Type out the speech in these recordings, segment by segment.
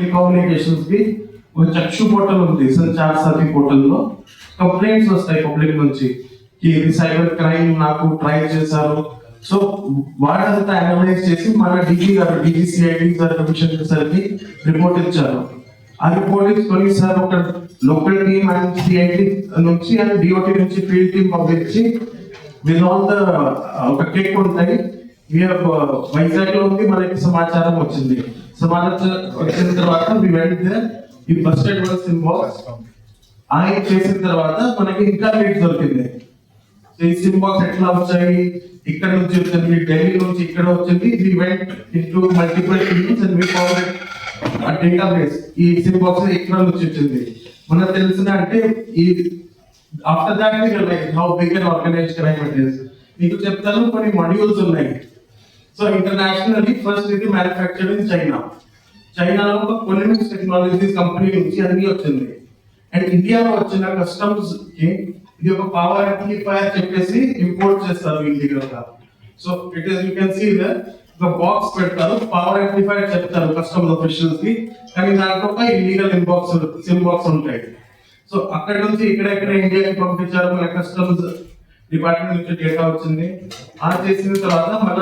టెలికమ్యూనికేషన్స్కి ఒక చక్షు పోర్టల్ ఉంది. సంచార్ సాథి పోర్టల్లో. కంప్లైంట్స్ వస్తాయి పబ్లిక్ నుంచి. ఇది సైబర్ క్రైమ్ నాకు ట్రై చేశారు? సో వాటంతా అనలైజ్ చేసి మన డీజీ గారు డీజీసీఐడి సార్ కమిషన్ సార్కి రిపోర్ట్ ఇచ్చారు. ఆ రిపోర్ట్ ఇచ్చుకొని సార్ ఒక లోకల్ టీమ్ అండ్ సిఐటి నుంచి అండ్ డిఓటి నుంచి ఫీల్డ్ టీమ్ పంపించి విత్ ఆల్ ద ఒక కేక్ ఉంటాయి. Uh, వైజాగ్లో ఉంది మనకి సమాచారం వచ్చింది. సమాచారం వచ్చిన తర్వాత వి వెంట ఈ బస్టెడ్ వర్క్ ఆయన చేసిన తర్వాత మనకి ఇంకా లీడ్ దొరికింది. ఈ ఈ సింబాక్స్ ఎట్లా వచ్చాయి? ఇక్కడ నుంచి వచ్చింది ఢిల్లీ నుంచి ఇక్కడ వచ్చింది. We went into multiple teams and we found a database ఈ సింబాక్స్ ఇక్కడ నుంచి వచ్చింది? మనకు తెలిసిన అంటే ఈ after that how big and organise crime it is మీకు చెప్తాను కొన్ని మాడ్యూల్స్ ఉన్నాయి. సో ఇంటర్నేషనల్లీ ఫస్ట్ ఇది మ్యానుఫ్యాక్చర్డ్ ఇన్ చైనా చైనాలో ఒక కొలిమిక్స్ టెక్నాలజీస్ కంపెనీ నుంచి అది వచ్చింది. అండ్ ఇండియాలో వచ్చిన కస్టమ్స్కి ఇది ఒక పవర్ యాంప్లిఫైయర్ చెప్పేసి ఇంపోర్ట్ చేస్తారు illegal so it is you can see ఒక బాక్స్ పెడతారు పవర్ యాంప్లిఫైయర్ చెప్తారు కస్టమర్ ఆఫీషియల్స్కి. కానీ దాంట్లో ఒక ఇల్లీగల్ ఇన్బాక్స్ సిమ్ బాక్స్ ఉంటాయి. సో అక్కడ నుంచి ఇక్కడ ఇండియాకి పంపించారు మన కస్టమ్స్ డిపార్ట్మెంట్ నుంచి డేటా వచ్చింది. ఆ చేసిన తర్వాత మన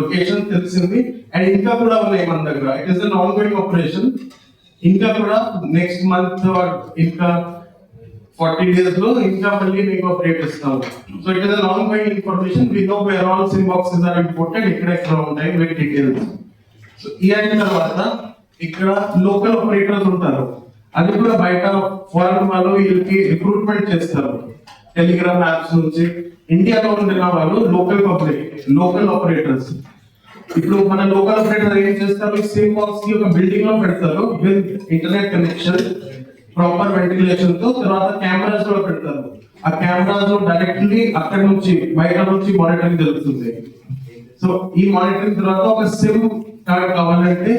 లొకేషన్ తెలిసింది. అండ్ ఇంకా కూడా ఉన్నాయి మన దగ్గర. It is an ongoing operation ఇంకా కూడా నెక్స్ట్ మంత్ ఇంకా ఫార్టీ డేస్లో ఇంకా మళ్ళీ మీకు అప్డేట్ ఇస్తాము so it is an ongoing information we know where all SIM boxes are imported ఇక్కడ ఎక్కడ ఉంటాయి విత్ డీటెయిల్స్ సో ఈ అయిన తర్వాత ఇక్కడ లోకల్ ఆపరేటర్స్ ఉంటారు. అది కూడా బయట ఫారెన్ వాళ్ళు వీళ్ళకి రిక్రూట్మెంట్ చేస్తారు. టెలిగ్రామ్ యాప్స్ నుంచి ఇండియాలో ఉండిన వాళ్ళు లోకల్ పబ్లిక్ లోకల్ ఆపరేటర్స్ ఇప్పుడు మన లోకల్ ఆపరేటర్ ఏం చేస్తారు? సిమ్ బాక్స్కి ఒక బిల్డింగ్లో పెడతారు విత్ ఇంటర్నెట్ కనెక్షన్ ప్రాపర్ వెంటిలేషన్తో తర్వాత కెమెరాస్ కూడా పెడతారు. ఆ కెమెరాస్లో డైరెక్ట్లీ అక్కడ నుంచి బయట నుంచి మానిటరింగ్ జరుగుతుంది. సో ఈ మానిటరింగ్ తర్వాత ఒక సిమ్ కార్డ్ కావాలంటే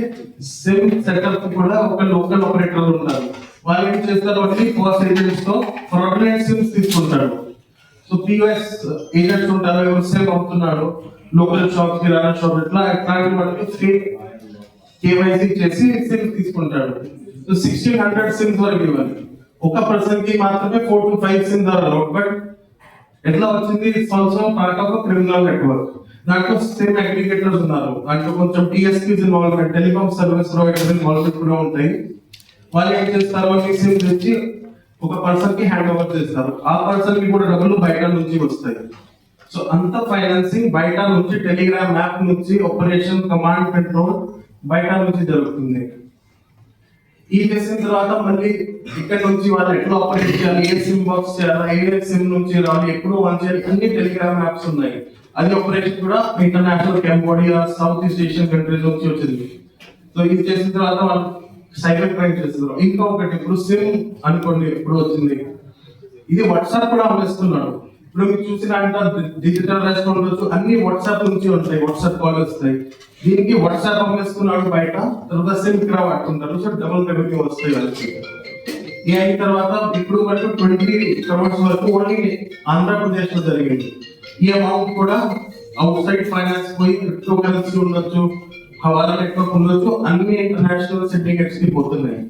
సిమ్ సెటప్ కూడా ఒక లోకల్ ఆపరేటర్ ఉంటారు వాళ్ళు ఏం చేస్తారు అంటే ఫస్ట్ ఏజెంట్స్తో ఫ్రాడ్లెంట్ సిమ్స్ తీసుకుంటాడు సో పిఓఎస్ ఏజెంట్స్ ఉంటారు ఎవరు సేమ్ అవుతున్నాడు లోకల్ షాప్ కిరాణా షాప్ ఇట్లా ఇట్లాంటి వాళ్ళకి స్టేట్ కేవైసీ చేసి సిమ్ తీసుకుంటాడు సో సిక్స్టీన్ హండ్రెడ్ సిమ్స్ వరకు ఇవ్వాలి. ఒక పర్సన్కి మాత్రమే four to five SIMs are allowed but ఎట్లా వచ్చింది? సంవత్సరం పార్ట్ ఆఫ్ క్రిమినల్ నెట్వర్క్ దాంట్లో సేమ్ అగ్రిగేటర్స్ ఉన్నారు. దాంట్లో కొంచెం TSPs involvement telecom service providers involvement కూడా ఉంటాయి. వాళ్ళు ఏం చేస్తారు వాళ్ళకి తెచ్చి ఒక పర్సన్కి హ్యాండ్ ఓవర్ చేస్తారు ఆ పర్సన్కి కూడా డబ్బులు బయట నుంచి వస్తాయి. సో అంత ఫైనాన్సింగ్ బయట నుంచి టెలిగ్రామ్ యాప్ నుంచి ఆపరేషన్ కమాండ్ కంట్రోల్ బయట నుంచి జరుగుతుంది. ఈ చేసిన తర్వాత మళ్ళీ ఇక్కడ నుంచి వాళ్ళు ఎట్లా ఆపరేట్ చేయాలి? ఏ సిమ్ బాక్స్ చేయాలి? ఏ సిమ్ నుంచి రావాలి? ఎప్పుడు వన్ చేయాలి అన్ని టెలిగ్రామ్ యాప్స్ ఉన్నాయి. అది ఆపరేషన్ కూడా international Cambodia south east Asian countries నుంచి వచ్చింది. సో ఇది చేసిన తర్వాత వాళ్ళు సైకిల్ ట్రైన్ చేస్తున్నారు ఇంకా ఒకటి ఇప్పుడు సిమ్ అనుకోండి ఇప్పుడు వచ్చింది. ఇది వాట్సాప్ కూడా అమ్మేస్తున్నాడు. ఇప్పుడు మీరు చూసిన డిజిటల్ రెస్టారెంట్ ఉండొచ్చు అన్ని వాట్సాప్ నుంచి ఉంటాయి వాట్సాప్ కాల్ వస్తాయి. దీనికి వాట్సాప్ అమ్మేస్తున్నాడు బయట తర్వాత సిమ్ కూడా వాడుతుంటారు. సో డబుల్ రెవెన్యూ వస్తాయి వాళ్ళకి. ఈ అయిన తర్వాత ఇప్పుడు వరకు ట్వంటీ క్రోర్స్ వరకు ఓన్లీ ఆంధ్రప్రదేశ్లో జరిగింది. ఈ అమౌంట్ కూడా అవుట్ సైడ్ ఫైనాన్స్ పోయి క్రిప్టో కరెన్సీ ఉండొచ్చు హవాలా నెట్వర్క్ ఉండొచ్చు అన్ని ఇంటర్నేషనల్ సర్టిఫికెట్స్కి పోతున్నాయి